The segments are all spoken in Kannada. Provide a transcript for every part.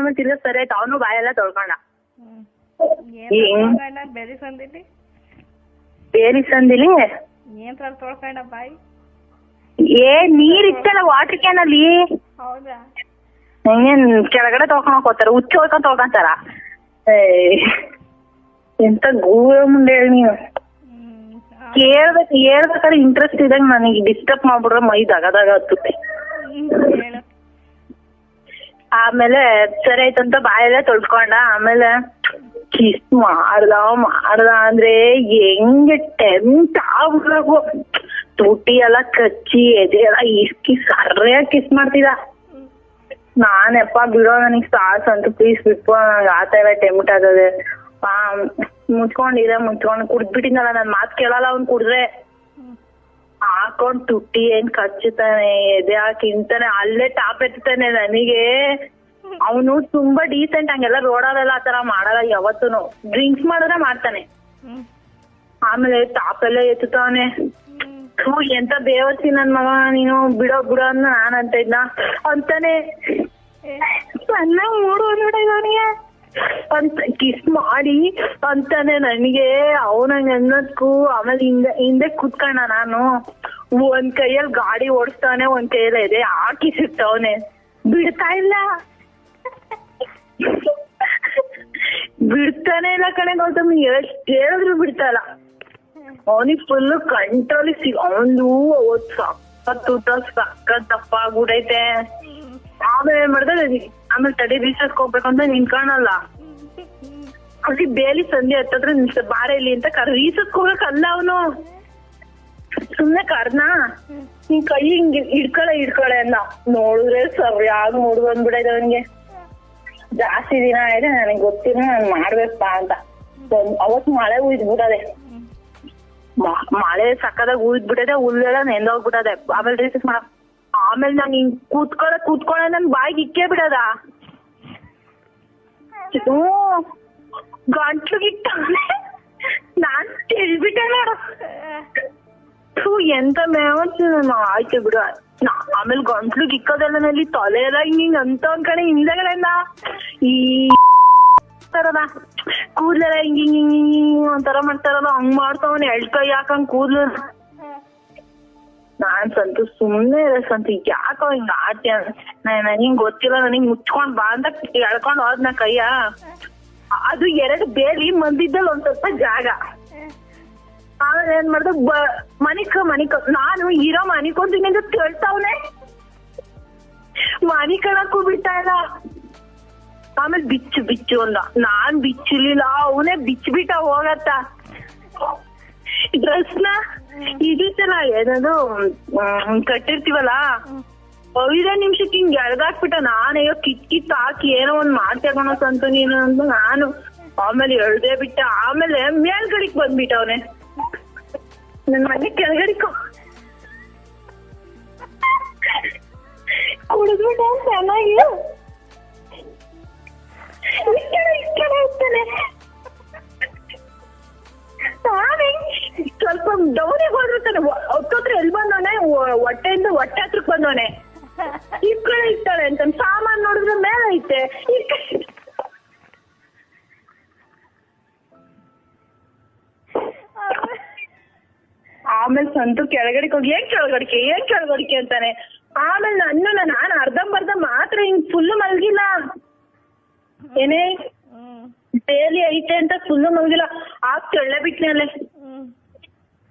ಆಮೇಲೆ ತಿರ್ಗಾ ಸರಿ ಆಯ್ತು ಅವನು ಬಾಯೆಲ್ಲ ತೊಳ್ಕೊಂಡ. ಏನ್? ಸಂದಿಲಿ? ತರ ತೊಳ್ಕೊಂಡ ಬಾಯಿ? ಏ ನೀರ್ ಇತ್ತಲ್ಲ ವಾಟರ್ ಕ್ಯಾನ್ ಅಲ್ಲಿ? ಹೌದಾ? ಹಂಗೇನ್ ಕೆಳಗಡೆ ತೊಳ್ಕೊಂಡ್ ಹೋಗ್ತಾರ ಹುಚ್ಚ ಹೋಗ್ಕೊಂಡ್ ತೊಳ್ಕೊಂತಾರ? ಏ, ಎಂತ ಗೂ ಮುಂದೆ ಹೇಳಿ ನೀನು. ಕೇಳ್ಬೇಕು ಹೇಳ್ಬೇಕಾದ್ರೆ ಇಂಟ್ರೆಸ್ಟ್ ಇದಂಗ್ ನನಗೆ ಡಿಸ್ಟರ್ಬ್ ಮಾಡ್ಬಿಡ್ರೆ ಮೈ ದಗದಾಗ ಹತ್ತುತ್ತೆ. ಆಮೇಲೆ ಸರಿ ಆಯ್ತಂತ ಬಾಯೆಲ್ಲ ತೊಳ್ಕೊಂಡ ಆಮೇಲೆ ಕಿಸ್ ಮಾಡ್ದ ಮಾಡ್ದ ಅಂದ್ರೆ ಹೆಂಗೆ ಟೆಂಟ್ ಆಗ್ಬಿಡ್ಬೇಕು ತುಟಿ ಎಲ್ಲ ಕಚ್ಚಿ, ಎದೆ ಎಲ್ಲ ಇಸ್ಕಿ ಸರ್ಯಾಗಿ ಕಿಸ್ ಮಾಡ್ತಿದ ನಾನೆಪ್ಪ ಬಿಡೋ, ನನಗ್ ಸಾಸ್ ಅಂತ ಪ್ಲೀಸ್ ಬಿಟ್ಟು ನಂಗೆ ಆತ ಎಲ್ಲ ಟೆಂಪ್ಟ್ ಆಗದೆ ಆ, ಮುಚ್ಕೊಂಡಿದೆ, ಮುಚ್ಕೊಂಡು ಕುಡ್ದ್ಬಿಟ್ಟಿದ್ನಲ್ಲ, ನನ್ ಮಾತ್ ಕೇಳಲ್ಲ ಅವ್ನ್ ಕುಡ್ದ್ರೆ. ಹಾಕೊಂಡ್ ತುಟ್ಟಿ ಏನ್ ಕಚ್ಚುತ್ತಾನೆ, ಎದೆ ಹಾಕಿ ಇಂತಾನೆ, ಅಲ್ಲೇ ಟಾಪ್ ಎತ್ತಾನೆ ನನಗೆ. ಅವನು ತುಂಬಾ ಡೀಸೆಂಟ್ ಹಂಗೆಲ್ಲ ರೋಡಲ್ಲೆಲ್ಲ ಆತರ ಮಾಡಲ್ಲ ಯಾವತ್ತೂನು. ಡ್ರಿಂಕ್ಸ್ ಮಾಡಿದ್ರೆ ಮಾಡ್ತಾನೆ. ಆಮೇಲೆ ಟಾಪ್ ಎಲ್ಲ ಎತ್ತುತ್ತಾನೆ. ಎಂತ ಬೇವರ್ಸಿ ನನ್ ಮಗ ನೀನು ಬಿಡೋ ಬಿಡೋ ಅಂತ ನಾನ್ ಅಂತ ಇದ್ನ. ಅಂತಾನೆ. ಸಣ್ಣ ಮೂಡು ಅಂತ ಕಿಸ್ ಮಾಡಿ ಅಂತಾನೆ ನನಗೆ ಅವನಂಗ ಅನ್ನೋದ್ಕು ಆಮೇಲೆ ಹಿಂದೆ ಹಿಂದೆ ಕುತ್ಕೊಂಡ ನಾನು. ಒಂದ್ ಕೈಯಲ್ಲಿ ಗಾಡಿ ಓಡಿಸ್ತಾನೆ, ಒಂದ್ ಕೈಯಲ್ಲಿ ಇದೆ ಹಾಕಿ ಸಿಗ್ತಾವನೆ ಬಿಡ್ತಾ ಇಲ್ಲ. ಬಿಡ್ತಾನೆ ಇಲ್ಲ ಕಣೆ ಗೌತಮ್, ಎಷ್ಟ್ ಹೇಳಿದ್ರು ಬಿಡ್ತಾ ಇಲ್ಲ. ಅವನಿಗೆ ಫುಲ್ ಕಂಟ್ರೋಲ್ ಸಿ ಅವನು ಅವತ್ ಸಖತ್ ಊಟ ಸಕ್ಕತ್ ದಪ್ಪ ಆಗ್ಬಿಡೈತೆ ಆಮೇಲೆ ಏನ್ ಮಾಡ್ದೆ, ಆಮೇಲೆ ತಡಿ ರೀಸರ್ಚ್ ಹೋಗ್ಬೇಕು ಅಂತ ನಿಂತ್ಕೊಳಲ್ಲ ಹ್ಮ್ ಅಲ್ಲಿ ಬೇಲಿ ಸಂಧಿ ಹತ್ತತ್ರ ನಿಲ್ಸ, ಬಾರ ಇಲ್ಲಿ ಅಂತ ಕರ್ ರೀಸರ್ಚ್ ಹೋಗಕ್ಕಲ್ಲ ಅವನು. ಸುಮ್ನೆ ಕರ್ನ? ನಿನ್ ಕೈ ಹಿಂಗ್ ಹಿಡ್ಕೊಳ ಹಿಡ್ಕೊಳ ಅಂದ. ನೋಡಿದ್ರೆ ಸರಿಯಾಗಿ ಮೂಡ್ ಬಂದ್ಬಿಡೈತೆ ಅವನ್ಗೆ. ಜಾಸ್ತಿ ದಿನ ಆಯ್ತು, ನನಗೆ ಗೊತ್ತಿಲ್ಲ, ನಾನು ಮಾಡ್ಬೇಕಪ್ಪ ಅಂತ. ಅವತ್ ಮಳೆ ಉಯ್ದ್ ಬಿಡದೆ ಮಳೆ ಸಕ್ಕದಾಗ ಉಯ್ದ್ಬಿಟ್ಟದೆ, ಹುಲ್ಲೆಲ್ಲ ನೆಂದೋಗ್ಬಿಡದೆ ಆಮೇಲೆ ರೀಸಸ್ ಮಾಡ. ಆಮೇಲೆ ನಾನು ಹಿಂಗ್ ಕೂತ್ಕೊಳ ಕೂತ್ಕೊಳ ನನ್ ಬಾಯಿಗೆ ಇಕ್ಕೇ ಬಿಡದ? ಹ್ಮ್. ಗಂಟ್ಲು ಇಟ್ಟಾನೆ ನಾನ್ ತಿಳ್ಬಿಟ್ಟೆ ನೋಡು. ಥೂ, ಎಂತ ಮೇವತ್ತು ನಾನು. ಆಯ್ತು ಬಿಡು. ಆಮೇಲೆ ಗಂಟ್ಲು ಗಿಕ್ಕೋದೆಲ್ಲ ನಲ್ಲಿ ತಲೆ ಎಲ್ಲ ಹಿಂಗ್ ಅಂತ ಒಂದ್ ಕಡೆ ಹಿಂದೆಗಳೆಲ್ಲ ಈ ತರದ. ಕೂದ್ಲೆಲ್ಲ ಹಿಂಗ್ ಹಿಂಗ್ ಹಿಂಗ್ ಹಿಂಗ್ ಒಂಥರ ಮಾಡ್ತಾರಲ್ಲ ಹಂಗ್ ಮಾಡ್ತಾವನ್. ಎಳ್ ಕೈ ಹಾಕಂಗ್ ಕೂದ್ಲು. ನಾನ್ ಸಂತು ಸುಮ್ನೆ ಸಂತು. ಯಾಕೋ ಹಿಂಗ್ ಆಡ್ತೀಯ? ನನಗ್ ಗೊತ್ತಿಲ್ಲ. ನನಗ್ ಮುಚ್ಕೊಂಡ್ ಬಾ ಅಂತ ಎಳ್ಕೊಂಡ್ ಹೋದ್ನ ಕೈಯ. ಅದು ಎರಡು ಬೇಲಿ ಮಂದಿದ್ದಲ್ಲಿ ಒಂದ್ ಸ್ವಲ್ಪ ಜಾಗ. ಆಮೇಲೆ ಏನ್ ಮಾಡ್ದು ಮನಿಕ ಮನಿಕ. ನಾನು ಇರೋ ಮನಿಕೊಂತೀನಿ ಅಂತ ಕೇಳ್ತಾವನೆ. ಮನಿ ಕಣಕ್ಕೂ ಬಿಡ್ತಾ ಇಲ್ಲ ಆಮೇಲೆ ಬಿಚ್ಚು ಬಿಚ್ಚು ಅಂದ. ನಾನ್ ಬಿಚ್ಚಲಿಲ್ಲ ಅವನೇ ಬಿಚ್ಬಿಟ್ಟ ಹೋಗತ್ತ. ಡ್ರೆಸ್ನ ಚೆನ್ನಾಗಿ ಏನದು ಕಟ್ಟಿರ್ತೀವಲ್ಲ? ಐದೇ ನಿಮಿಷಕ್ಕೆ ಹಿಂಗ್ ಎಳ್ದಾಕ್ಬಿಟ್ಟ. ನಾನಯ್ಯೋ ಕಿತ್ ಕಿತ್ ಹಾಕಿ ಏನೋ ಒಂದ್ ಮಾಡ್ತೇಗೋಣ ಸಂತು ನೀನು ಅಂತ ನಾನು ಆಮೇಲೆ ಎಳ್ದೇ ಬಿಟ್ಟ. ಆಮೇಲೆ ಮೇಲ್ಗಡಿಕ್ ಬಂದ್ಬಿಟ್ಟ ಅವನೇ. ನನ್ ಮನೆ ಕೆಳಗಡಿಕ ಕುಡಿದ್ಬಿಟ್ಟ ಚೆನ್ನಾಗಿ ನಾನೇ ಸ್ವಲ್ಪ ಡೌನಿಗೆ ಹೋದಿರ್ತಾನೆ ಹೊತ್ತತ್ರ ಎಲ್ಲಿ ಬಂದವನೆ? ಹೊಟ್ಟೆಯಿಂದ ಹೊಟ್ಟೆ ಹತ್ರಕ್ ಬಂದವನೆ. ಕಡೆ ಇರ್ತಾಳೆ ಅಂತ, ಸಾಮಾನ್ ನೋಡಿದ್ರೆ ಮೇಲೆ ಐತೆ. ಆಮೇಲೆ ಸಂತು ಕೆಳಗಡೆಗೆ ಹೋಗಿ, ಏನ್ ಕೆಳಗಡಿಕೆ ಏನ್ ಕೆಳಗಡಿಕೆ ಅಂತಾನೆ. ಆಮೇಲೆ ನನ್ನ ನಾನು ಅರ್ಧಂಬರ್ಧ ಮಾತ್ರ ಹಿಂಗ್ ಫುಲ್ ಮಲ್ಗಿಲ್ಲ. ಏನೇ? ಡೇಲಿ ಐತೆ ಅಂತ ಫುಲ್ ಮಲ್ಗಿಲ್ಲ. ಆ ಕೆಳ್ಳೆ ಬಿಟ್ನಲ್ಲೇ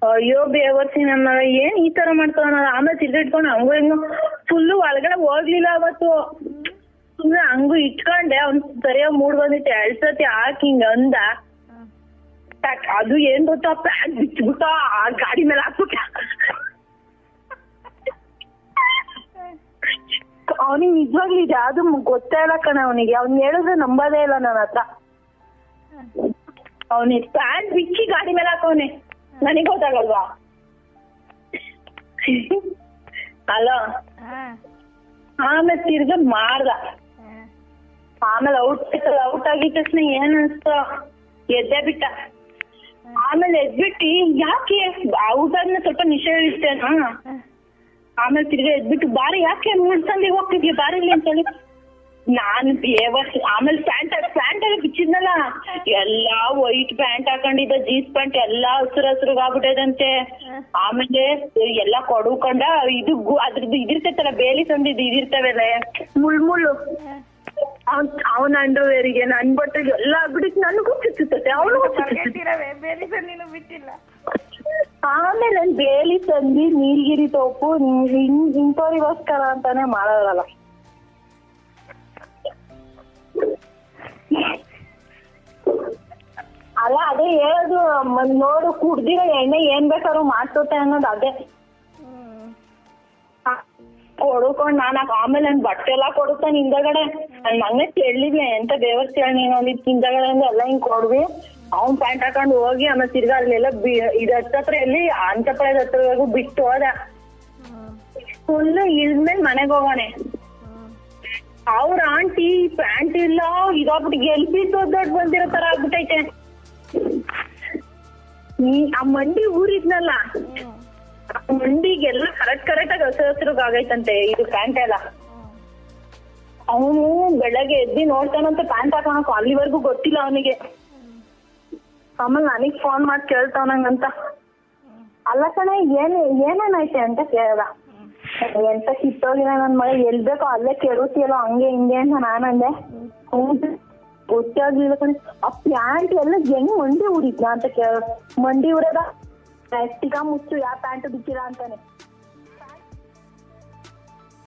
ಅಯ್ಯೋ ಬೇವರ್ಸಿ ನಮ್ಮ ಏನ್ ಈ ತರ ಮಾಡ್ತಾವ ಆಮೇಲೆ ತಿರ್ಗಿಟ್ಕೊಂಡು ಹಂಗು ಹಿಂಗು ಫುಲ್ಲು ಒಳಗಡೆ ಹೋಗ್ಲಿಲ್ಲ ಅವತ್ತು. ಸುಮ್ನೆ ಹಂಗು ಇಟ್ಕೊಂಡೆ ಅವ್ನ್ ಸರಿಯಾಗಿ ಮೂಡ್ ಬಂದಿತ್ತು. ಎರಡ್ ಸತಿ ಹಾಕಿ ಹಿಂಗ್ ಅಂದ. ಅದು ಏನ್ ಗೊತ್ತಾ ಪ್ಯಾಕ್ ಬಿಚ್ಬಿಟ್ಟ ಆ ಗಾಡಿ ಮೇಲೆ ಹಾಕ್ಬಿಟ್ಟ. ಅವನಿಗೆ ನಿಜವಾಗ್ಲೂ ಇದೆ ಅದು ಗೊತ್ತೇ ಇಲ್ಲ ಕಣ ಅವನಿಗೆ. ಅವ್ನ್ ಹೇಳಿದ್ರೆ ನಂಬೋದೇ ಇಲ್ಲ ನನ್ನ ಹತ್ರ. ಅವನಿಗೆ ಪ್ಯಾಂಟ್ ಬಿಚ್ಚಿ ಗಾಡಿ ಮೇಲೆ ಹಾಕವನೆ ನನಗೆ ಗೊತ್ತಾಗಲ್ವಾ? ಅಲೋ? ಆಮೇಲೆ ತಿರ್ಗ ಮಾಡ್ದ. ಆಮೇಲೆ ಔಟ್ ಆಯ್ತಲ್ಲ ಔಟ್ ಆಗಿದ ತಕ್ಷಣ ಏನ್ ಅನ್ಸ್ತು? ಎದ್ದೆ ಬಿಟ್ಟ. ಆಮೇಲೆ ಎದ್ಬಿಟ್ಟು ಯಾಕೆ? ಔಟ್ ಆದ್ಮೇಲೆ ಸ್ವಲ್ಪ ನಿಷೇಧಿಸ್ತೇನಾ ಆಮೇಲೆ ತಿರ್ಗಾ ಎದ್ಬಿಟ್ಟು ಬಾರಿ ಯಾಕೆ ಮೂರ್ ಸಂದಿಗೆ ಹೋಗ್ತಿದ್ಯ? ಬಾರಿ ಇಲ್ಲಿ ಅಂತ ಹೇಳಿ ನಾನು ಆಮೇಲೆ ಪ್ಯಾಂಟ್ ಪ್ಯಾಂಟ್ ಎಲ್ಲ ವೈಟ್ ಪ್ಯಾಂಟ್ ಹಾಕೊಂಡಿದ್ದ ಜೀನ್ಸ್ ಪ್ಯಾಂಟ್ ಎಲ್ಲಾ ಹಸಿರು ಹಸಿರು ಆಗ್ಬಿಟ್ಟೈದಂತೆ. ಆಮೇಲೆ ಎಲ್ಲಾ ಕೊಡುಕೊಂಡ ಇದು ಅದ್ರದ್ದು ಇದಿರ್ತೈತಲ್ಲ ಬೇಲಿ ತಂದಿದ್ದು ಇದಿರ್ತಾವಲ್ಲ ಮುಳ್ ಮುಳ್ಳು ಅವನ್ ಅವನ ಅಂಡರ್ವೇರಿಗೆ ನನ್ ಬಟ್ಟೆಗೆ ಎಲ್ಲ ಆಗ್ಬಿಟ್ಟಿತ್ತು. ನನಗೂ ಚುಚ್ಚುತ್ತೆ ಅವನು ಬಿಟ್ಟಿಲ್ಲ. ಆಮೇಲೆ ನಾನ್ ಬೇಲಿ ತಂದಿ ನೀಲ್ಗಿರಿ ತೋಪು ಹಿಂಗ್ ಇಂಥವ್ರಿಗೋಸ್ಕರ ಅಂತಾನೆ ಮಾಡೋದಲ್ಲ. ಅಲ್ಲ ಅದೇ ಹೇಳೋದು ನೋಡು ಕುಡ್ದಿರೋ ಎಣ್ಣೆ ಏನ್ ಬೇಕಾದ್ರೂ ಮಾಡ್ಸುತ್ತೆ ಅನ್ನೋದು ಅದೇ. ಕೊಡ್ಕೊಂಡ್ ನಾನ್ ಆಮೇಲೆ ನನ್ ಬಟ್ಟೆ ಎಲ್ಲಾ ಕೊಡುತ್ತಾನೆ ಹಿಂದಗಡೆ. ನನ್ ಮೊನ್ನೆ ಕೇಳಿದ್ಲೆ ಎಂತ ದೇವಸ್ಥಾನ ನೀನು ಅಂದಿದ್ ಹಿಂದಗಡೆ ಎಲ್ಲ ಹಿಂಗ್ ಕೊಡ್ವಿ. ಅವ್ನ್ ಪ್ಯಾಂಟ್ ಹಾಕೊಂಡು ಹೋಗಿ ಆಮೇಲೆ ತಿರ್ಗಾ ಅಲ್ಲೆಲ್ಲ ಇದ್ ಹತ್ತತ್ರ ಎಲ್ಲಿ ಅಂತಪುರದ ಹತ್ರವರೆಗೂ ಬಿಟ್ಟು ಹೋದ. ಫುಲ್ ಇಳ್ದ್ಮೇಲೆ ಮನೆಗ್ ಹೋಗೋಣೆ. ಅವ್ರ ಆಂಟಿ ಪ್ಯಾಂಟ್ ಇಲ್ಲ ಇದಾಗ್ಬಿಟ್ಟು ಗೆಲ್ಪಿ ದೊಡ್ಡ ಬಂದಿರೋ ತರ ಆಗ್ಬಿಟ್ಟೈತೆ ಆ ಮಂಡಿ ಊರಿದ್ನಲ್ಲ? ಮಂಡಿಗೆಲ್ಲ ಕರೆಕ್ಟ್ ಕರೆಕ್ಟ್ ಆಗಿ ಹಸಿರು ಹಸಿರು ಆಗೈತಂತೆ, ಇದು ಪ್ಯಾಂಟ್ ಎಲ್ಲ. ಅವನು ಬೆಳಗ್ಗೆ ಎದ್ದಿ ನೋಡ್ತಾನಂತ, ಪ್ಯಾಂಟ್ ಹಾಕೋಣಕ್ ಅಲ್ಲಿವರೆಗೂ ಗೊತ್ತಿಲ್ಲ ಅವನಿಗೆ. ಆಮೇಲೆ ನನಗ್ ಫೋನ್ ಮಾಡಿ ಕೇಳ್ತಾವನಂಗಂತ ಅಲ್ಲ ಕಣೆ, ಏನ್ ಏನೇನಾಯ್ತೆ ಅಂತ ಕೇಳ್ದ. ಎಂತ ಕಿತ್ತೋಗಿನ ನನ್ ಮಳೆ ಎಲ್ ಬೇಕೋ ಅಲ್ಲೇ ಕೆಡುತ್ತಿಯಲ್ಲ ಹಂಗೆ ಹಿಂಗೆ ಅಂತ ನಾನಂದೆ. ಗೊತ್ತಾಗ್ಲಿಲ್ಲ ಕಣೆ. ಆ ಪ್ಯಾಂಟ್ ಎಲ್ಲ ಹೆಂಗ್ ಮಂಡಿ ಉರಿದ್ನ ಅಂತ ಕೇಳ ಮಂಡಿ ಉರದ ಮುಚ್ಚು ಯಾವ ಪ್ಯಾಂಟ್ ಬಿಚ್ಚಿರ ಅಂತಾನೆ.